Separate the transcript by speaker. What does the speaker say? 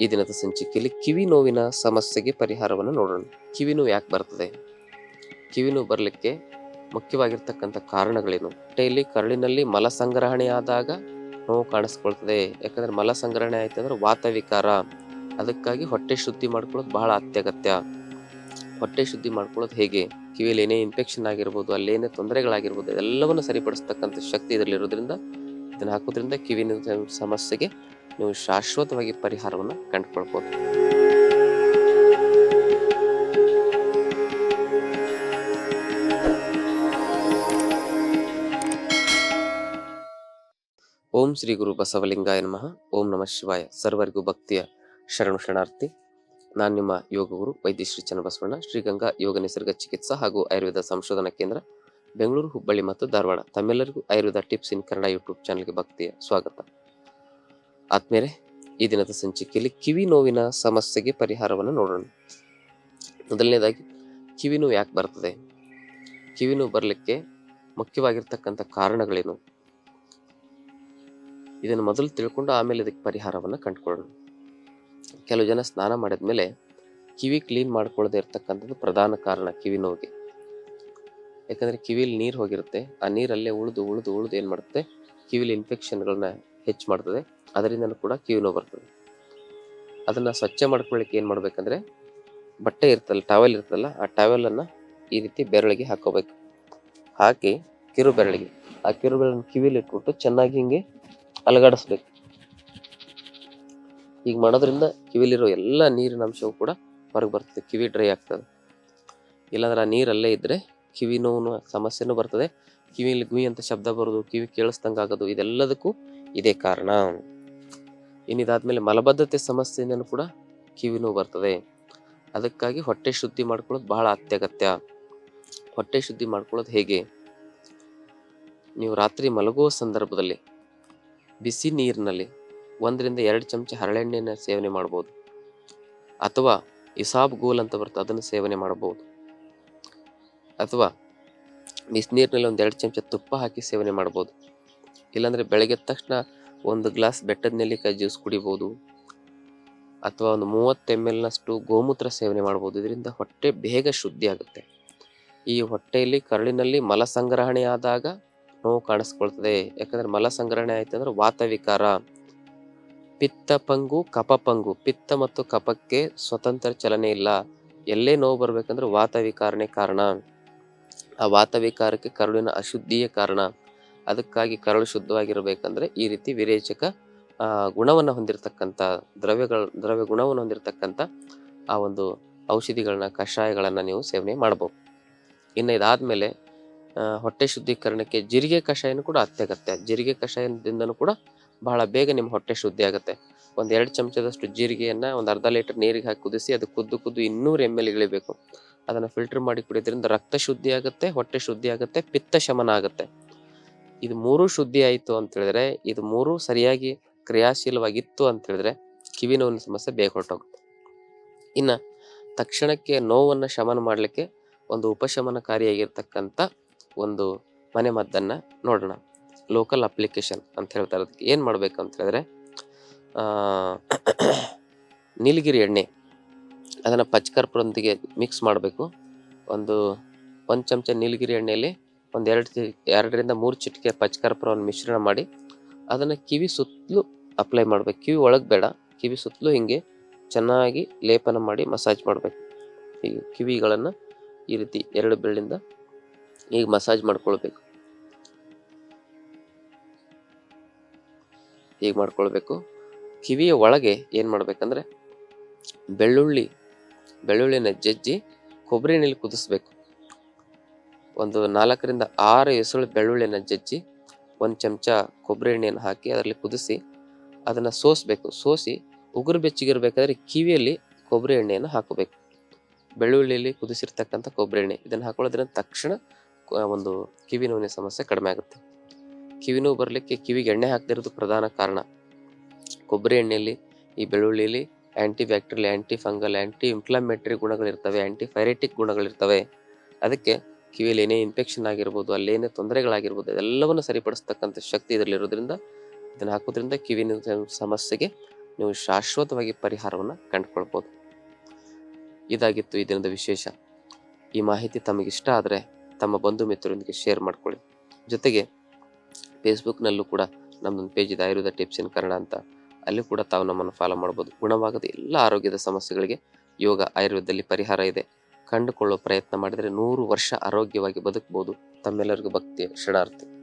Speaker 1: ಈ ದಿನದ ಸಂಚಿಕೆಯಲ್ಲಿ ಕಿವಿ ನೋವಿನ ಸಮಸ್ಯೆಗೆ ಪರಿಹಾರವನ್ನು ನೋಡೋಣ. ಕಿವಿ ನೋವು ಯಾಕೆ ಬರ್ತದೆ? ಕಿವಿ ನೋವು ಬರಲಿಕ್ಕೆ ಮುಖ್ಯವಾಗಿರ್ತಕ್ಕಂಥ ಕಾರಣಗಳೇನು? ಹೊಟ್ಟೆಯಲ್ಲಿ ಕರಳಿನಲ್ಲಿ ಮಲ ಸಂಗ್ರಹಣೆ ಆದಾಗ ನೋವು ಕಾಣಿಸ್ಕೊಳ್ತದೆ. ಯಾಕಂದ್ರೆ ಮಲ ಸಂಗ್ರಹಣೆ ಆಯ್ತು ಅಂದ್ರೆ ವಾತವಿಕಾರ. ಅದಕ್ಕಾಗಿ ಹೊಟ್ಟೆ ಶುದ್ಧಿ ಮಾಡ್ಕೊಳ್ಳೋದು ಬಹಳ ಅತ್ಯಗತ್ಯ. ಹೊಟ್ಟೆ ಶುದ್ಧಿ ಮಾಡ್ಕೊಳ್ಳೋದು ಹೇಗೆ? ಕಿವಿಯಲ್ಲಿ ಏನೇ ಇನ್ಫೆಕ್ಷನ್ ಆಗಿರ್ಬೋದು ಅಲ್ಲೇನೇ ತೊಂದರೆಗಳಾಗಿರ್ಬೋದು ಎಲ್ಲವನ್ನು ಸರಿಪಡಿಸ್ತಕ್ಕಂಥ ಶಕ್ತಿ ಇದರಲ್ಲಿರೋದ್ರಿಂದ ಇದನ್ನು ಹಾಕೋದ್ರಿಂದ ಕಿವಿನ ಸಮಸ್ಯೆಗೆ ನೀವು ಶಾಶ್ವತವಾಗಿ ಪರಿಹಾರವನ್ನು ಕಂಡುಕೊಳ್ಬೋದು. ಓಂ ಶ್ರೀ ಗುರು ಬಸವಲಿಂಗಾಯ ನಮಃ. ಓಂ ನಮಃ ಶಿವಾಯ. ಸರ್ವರಿಗೂ ಭಕ್ತಿಯ ಶರಣು ಶರಣಾರ್ಥಿ. ನಾನು ನಿಮ್ಮ ಯೋಗ ಗುರು ವೈದ್ಯ ಶ್ರೀ ಚನ್ನಬಸವಣ್ಣ, ಶ್ರೀಗಂಗಾ ಯೋಗ ನಿಸರ್ಗ ಚಿಕಿತ್ಸಾ ಹಾಗೂ ಆಯುರ್ವೇದ ಸಂಶೋಧನಾ ಕೇಂದ್ರ, ಬೆಂಗಳೂರು ಹುಬ್ಬಳ್ಳಿ ಮತ್ತು ಧಾರವಾಡ. ತಮ್ಮೆಲ್ಲರಿಗೂ Ayurveda tips in Kannada YouTube ಚಾನಲ್ಗೆ ಭಕ್ತಿಯ ಸ್ವಾಗತ. ಆದ್ಮೇಲೆ ಈ ದಿನದ ಸಂಚಿಕೆಯಲ್ಲಿ ಕಿವಿ ನೋವಿನ ಸಮಸ್ಯೆಗೆ ಪರಿಹಾರವನ್ನು ನೋಡೋಣ. ಮೊದಲನೇದಾಗಿ, ಕಿವಿ ನೋವು ಯಾಕೆ ಬರ್ತದೆ? ಕಿವಿ ನೋವು ಬರಲಿಕ್ಕೆ ಮುಖ್ಯವಾಗಿರ್ತಕ್ಕಂಥ ಕಾರಣಗಳೇನು? ಇದನ್ನು ಮೊದಲು ತಿಳ್ಕೊಂಡು ಆಮೇಲೆ ಇದಕ್ಕೆ ಪರಿಹಾರವನ್ನು ಕಂಡುಕೊಳ್ಳೋಣ. ಕೆಲವು ಜನ ಸ್ನಾನ ಮಾಡಿದ ಮೇಲೆ ಕಿವಿ ಕ್ಲೀನ್ ಮಾಡ್ಕೊಳ್ಳದೆ ಇರತಕ್ಕಂಥದ್ದು ಪ್ರಧಾನ ಕಾರಣ ಕಿವಿ ನೋವಿಗೆ. ಯಾಕಂದರೆ ಕಿವಿಲಿ ನೀರು ಹೋಗಿರುತ್ತೆ. ಆ ನೀರಲ್ಲೇ ಉಳಿದು ಉಳಿದು ಉಳಿದು ಏನು ಮಾಡುತ್ತೆ ಕಿವಿಲಿ ಇನ್ಫೆಕ್ಷನ್ಗಳನ್ನ ಹೆಚ್ಚು ಮಾಡ್ತದೆ. ಅದರಿಂದನೂ ಕೂಡ ಕಿವಿ ನೋವು ಬರ್ತದೆ. ಅದನ್ನು ಸ್ವಚ್ಛ ಮಾಡ್ಕೊಳ್ಳಿಕ್ಕೆ ಏನು ಮಾಡಬೇಕಂದ್ರೆ, ಬಟ್ಟೆ ಇರ್ತಲ್ಲ ಟವೆಲ್ ಇರ್ತಲ್ಲ, ಆ ಟವೆಲನ್ನು ಈ ರೀತಿ ಬೆರಳಿಗೆ ಹಾಕೋಬೇಕು ಹಾಕಿ ಕಿರು ಬೆರಳಿಗೆ. ಆ ಕಿರು ಬೆರಳನ್ನು ಕಿವಿಲಿ ಇಟ್ಬಿಟ್ಟು ಚೆನ್ನಾಗಿ ಹಿಂಗೆ ಅಲಗಾಡಿಸ್ಬೇಕು. ಈಗ ಮಾಡೋದ್ರಿಂದ ಕಿವಿಲಿರೋ ಎಲ್ಲ ನೀರಿನ ಅಂಶವು ಕೂಡ ಹೊರಗೆ ಬರ್ತದೆ, ಕಿವಿ ಡ್ರೈ ಆಗ್ತದೆ. ಇಲ್ಲಾಂದ್ರೆ ಆ ನೀರಲ್ಲೇ ಇದ್ದರೆ ಕಿವಿ ನೋವು ಸಮಸ್ಯೆನೂ ಬರ್ತದೆ. ಕಿವಿಲಿ ಗುಯಿ ಅಂತ ಶಬ್ದ ಬರೋದು, ಕಿವಿ ಕೇಳಿಸ್ದಂಗೆ ಆಗೋದು ಇದೆಲ್ಲದಕ್ಕೂ ಇದೇ ಕಾರಣ. ಇನ್ನಿದಾದ್ಮೇಲೆ ಮಲಬದ್ಧತೆ ಸಮಸ್ಯೆಯಿಂದನೂ ಕೂಡ ಕಿವಿ ಬರ್ತದೆ. ಅದಕ್ಕಾಗಿ ಹೊಟ್ಟೆ ಶುದ್ಧಿ ಮಾಡ್ಕೊಳ್ಳೋದು ಬಹಳ ಅತ್ಯಗತ್ಯ. ಹೊಟ್ಟೆ ಶುದ್ಧಿ ಮಾಡ್ಕೊಳ್ಳೋದು ಹೇಗೆ? ನೀವು ರಾತ್ರಿ ಮಲಗುವ ಸಂದರ್ಭದಲ್ಲಿ ಬಿಸಿ ನೀರಿನಲ್ಲಿ ಒಂದರಿಂದ ಎರಡು ಚಮಚ ಹರಳೆಣ್ಣೆನ ಸೇವನೆ ಮಾಡ್ಬೋದು. ಅಥವಾ ಇಸಾಬ್ ಗೋಲ್ ಅಂತ ಬರುತ್ತೆ, ಅದನ್ನು ಸೇವನೆ ಮಾಡ್ಬೋದು. ಅಥವಾ ಬಿಸಿನೀರಿನಲ್ಲಿ ಒಂದು ಎರಡು ಚಮಚ ತುಪ್ಪ ಹಾಕಿ ಸೇವನೆ ಮಾಡ್ಬೋದು. ಇಲ್ಲಾಂದ್ರೆ ಬೆಳಗ್ಗೆ ತಕ್ಷಣ ಒಂದು ಗ್ಲಾಸ್ ಬೆಟ್ಟದ ನೆಲ್ಲಿಕಾಯಿ ಜ್ಯೂಸ್ ಕುಡಿಬೋದು. ಅಥವಾ ಒಂದು ಮೂವತ್ತು ಎಂ ಎಲ್ನಷ್ಟು ಗೋಮೂತ್ರ ಸೇವನೆ ಮಾಡ್ಬೋದು. ಇದರಿಂದ ಹೊಟ್ಟೆ ಬೇಗ ಶುದ್ಧಿ ಆಗುತ್ತೆ. ಈ ಹೊಟ್ಟೆಯಲ್ಲಿ ಕರುಳಿನಲ್ಲಿ ಮಲ ಸಂಗ್ರಹಣೆ ಆದಾಗ ನೋವು ಕಾಣಿಸ್ಕೊಳ್ತದೆ. ಯಾಕಂದ್ರೆ ಮಲ ಸಂಗ್ರಹಣೆ ಆಯ್ತು ಅಂದ್ರೆ ವಾತ ವಿಕಾರ ಪಿತ್ತ ಪಂಗು, ಕಪ ಪಂಗು. ಪಿತ್ತ ಮತ್ತು ಕಪಕ್ಕೆ ಸ್ವತಂತ್ರ ಚಲನೆ ಇಲ್ಲ. ಎಲ್ಲೇ ನೋವು ಬರ್ಬೇಕಂದ್ರೆ ವಾತವಿಕಾರನೇ ಕಾರಣ. ಆ ವಾತವಿಕಾರಕ್ಕೆ ಕರುಳಿನ ಅಶುದ್ಧಿಯೇ ಕಾರಣ. ಅದಕ್ಕಾಗಿ ಕರಳು ಶುದ್ಧವಾಗಿರಬೇಕಂದ್ರೆ ಈ ರೀತಿ ವಿರೇಚಕ ಗುಣವನ್ನು ಹೊಂದಿರತಕ್ಕಂಥ ದ್ರವ್ಯಗಳ, ದ್ರವ್ಯ ಗುಣವನ್ನು ಹೊಂದಿರತಕ್ಕಂಥ ಆ ಒಂದು ಔಷಧಿಗಳನ್ನ, ಕಷಾಯಗಳನ್ನು ನೀವು ಸೇವನೆ ಮಾಡಬಹುದು ಇನ್ನು ಇದಾದ್ಮೇಲೆ ಹೊಟ್ಟೆ ಶುದ್ಧೀಕರಣಕ್ಕೆ ಜೀರಿಗೆ ಕಷಾಯನೂ ಕೂಡ ಅತ್ಯಗತ್ಯ. ಜೀರಿಗೆ ಕಷಾಯದಿಂದನೂ ಕೂಡ ಬಹಳ ಬೇಗ ನಿಮ್ಮ ಹೊಟ್ಟೆ ಶುದ್ಧಿ ಆಗುತ್ತೆ. ಒಂದು ಎರಡು ಚಮಚದಷ್ಟು ಜೀರಿಗೆಯನ್ನು ಒಂದು ಅರ್ಧ ಲೀಟರ್ ನೀರಿಗೆ ಹಾಕಿ ಕುದಿಸಿ, ಅದು ಕುದ್ದು ಕುದ್ದು ಇನ್ನೂರು ಎಂ ಎಲ್ ಇಳಿಬೇಕು. ಅದನ್ನು ಫಿಲ್ಟರ್ ಮಾಡಿ ಕುಡಿಯೋದ್ರಿಂದ ರಕ್ತ ಶುದ್ಧಿ ಆಗುತ್ತೆ, ಹೊಟ್ಟೆ ಶುದ್ಧಿ ಆಗುತ್ತೆ, ಪಿತ್ತ ಶಮನ ಆಗುತ್ತೆ. ಇದು ಮೂರು ಶುದ್ಧಿ ಆಯಿತು ಅಂತ ಹೇಳಿದ್ರೆ, ಇದು ಮೂರು ಸರಿಯಾಗಿ ಕ್ರಿಯಾಶೀಲವಾಗಿತ್ತು ಅಂತ ಹೇಳಿದ್ರೆ ಕಿವಿ ನೋವಿನ ಸಮಸ್ಯೆ ಬೇಗ ಹೊರಟೋಗುತ್ತೆ. ಇನ್ನ ತಕ್ಷಣಕ್ಕೆ ನೋವನ್ನು ಶಮನ ಮಾಡಲಿಕ್ಕೆ ಒಂದು ಉಪಶಮನಕಾರಿಯಾಗಿರ್ತಕ್ಕಂಥ ಒಂದು ಮನೆ ಮದ್ದನ್ನು ನೋಡೋಣ. ಲೋಕಲ್ ಅಪ್ಲಿಕೇಶನ್ ಅಂತ ಹೇಳ್ತಾರೆ ಅದಕ್ಕೆ ಏನು ಮಾಡಬೇಕು ಅಂತ ಹೇಳಿದ್ರೆ ನೀಲಗಿರಿ ಎಣ್ಣೆ. ಅದನ್ನು ಪಚ್ಕರ್ಪುರೊಂದಿಗೆ ಮಿಕ್ಸ್ ಮಾಡಬೇಕು. ಒಂದು ಒಂದು ಚಮಚ ನೀಲಗಿರಿ ಎಣ್ಣೆಯಲ್ಲಿ ಒಂದು ಎರಡು ಎರಡರಿಂದ ಮೂರು ಚಿಟಿಕೆ ಪಚ್ಕರ್ಪುರವನ್ನು ಮಿಶ್ರಣ ಮಾಡಿ, ಅದನ್ನು ಕಿವಿ ಸುತ್ತಲೂ ಅಪ್ಲೈ ಮಾಡಬೇಕು. ಕಿವಿ ಒಳಗೆ ಬೇಡ, ಕಿವಿ ಸುತ್ತಲೂ ಹಿಂಗೆ ಚೆನ್ನಾಗಿ ಲೇಪನ ಮಾಡಿ ಮಸಾಜ್ ಮಾಡಬೇಕು. ಈಗ ಕಿವಿಗಳನ್ನು ಈ ರೀತಿ ಎರಡು ಬೆರಳಿಂದ ಈಗ ಮಸಾಜ್ ಮಾಡ್ಕೊಳ್ಬೇಕು. ಹೀಗೆ ಮಾಡ್ಕೊಳ್ಬೇಕು. ಕಿವಿಯ ಒಳಗೆ ಏನು ಮಾಡಬೇಕಂದ್ರೆ, ಬೆಳ್ಳುಳ್ಳಿ, ಬೆಳ್ಳುಳ್ಳಿನ ಜಜ್ಜಿ ಕೊಬ್ಬರಿ ಎಣ್ಣೆಲಿ ಕುದಿಸ್ಬೇಕು. ಒಂದು ನಾಲ್ಕರಿಂದ ಆರು ಎಸಳು ಬೆಳ್ಳುಳ್ಳಿಯನ್ನು ಜಜ್ಜಿ ಒಂದು ಚಮಚ ಕೊಬ್ಬರಿ ಎಣ್ಣೆಯನ್ನು ಹಾಕಿ ಅದರಲ್ಲಿ ಕುದಿಸಿ ಅದನ್ನು ಸೋಸಬೇಕು. ಸೋಸಿ ಉಗುರು ಬೆಚ್ಚಗಿರ್ಬೇಕಾದ್ರೆ ಕಿವಿಯಲ್ಲಿ ಕೊಬ್ಬರಿ ಎಣ್ಣೆಯನ್ನು ಹಾಕಬೇಕು. ಬೆಳ್ಳುಳ್ಳಿಯಲ್ಲಿ ಕುದಿಸಿರ್ತಕ್ಕಂಥ ಕೊಬ್ಬರಿ ಎಣ್ಣೆ. ಇದನ್ನು ಹಾಕೊಳ್ಳೋದ್ರಿಂದ ತಕ್ಷಣ ಒಂದು ಕಿವಿ ನೋವಿನ ಸಮಸ್ಯೆ ಕಡಿಮೆ ಆಗುತ್ತೆ. ಕಿವಿ ನೋವು ಬರಲಿಕ್ಕೆ ಕಿವಿಗೆ ಎಣ್ಣೆ ಹಾಕದಿರೋದು ಪ್ರಧಾನ ಕಾರಣ. ಕೊಬ್ಬರಿ ಎಣ್ಣೆಯಲ್ಲಿ ಈ ಬೆಳ್ಳುಳ್ಳಿಯಲ್ಲಿ anti bacterial anti fungal anti inflammatory ಗುಣಗಳಿರ್ತವೆ anti pyretic ಗುಣಗಳಿರ್ತವೆ. ಅದಕ್ಕೆ ಕಿವಿಯಲ್ಲಿ ಏನೇ ಇನ್ಫೆಕ್ಷನ್ ಆಗಿರ್ಬೋದು ಅಲ್ಲೇನೇ ತೊಂದರೆಗಳಾಗಿರ್ಬೋದು ಅದೆಲ್ಲವನ್ನು ಸರಿಪಡಿಸ್ತಕ್ಕಂಥ ಶಕ್ತಿ ಇದರಲ್ಲಿರೋದ್ರಿಂದ ಇದನ್ನು ಹಾಕೋದ್ರಿಂದ ಕಿವಿನ ಸಮಸ್ಯೆಗೆ ನೀವು ಶಾಶ್ವತವಾಗಿ ಪರಿಹಾರವನ್ನು ಕಂಡುಕೊಳ್ಬೋದು. ಇದಾಗಿತ್ತು ಈ ದಿನದ ವಿಶೇಷ. ಈ ಮಾಹಿತಿ ತಮಗೆ ಇಷ್ಟ ಆದರೆ ತಮ್ಮ ಬಂಧು ಮಿತ್ರರೊಂದಿಗೆ ಶೇರ್ ಮಾಡ್ಕೊಳ್ಳಿ. ಜೊತೆಗೆ ಫೇಸ್ಬುಕ್ನಲ್ಲೂ ಕೂಡ ನಮ್ಮದೊಂದು ಪೇಜ್ ಇದೆ, ಆಯುರ್ವೇದ ಟಿಪ್ಸ್ ಇನ್ ಕನ್ನಡ ಅಂತ. ಅಲ್ಲಿ ಕೂಡ ತಾವು ನಮ್ಮನ್ನು ಫಾಲೋ ಮಾಡ್ಬೋದು. ಗುಣವಾಗದ ಎಲ್ಲ ಆರೋಗ್ಯದ ಸಮಸ್ಯೆಗಳಿಗೆ ಯೋಗ ಆಯುರ್ವೇದದಲ್ಲಿ ಪರಿಹಾರ ಇದೆ. ಕಂಡುಕೊಳ್ಳೋ ಪ್ರಯತ್ನ ಮಾಡಿದರೆ ನೂರು ವರ್ಷ ಆರೋಗ್ಯವಾಗಿ ಬದುಕಬಹುದು ತಮ್ಮೆಲ್ಲರಿಗೂ ಭಕ್ತಿಯ ಶರಣಾರ್ಥಿ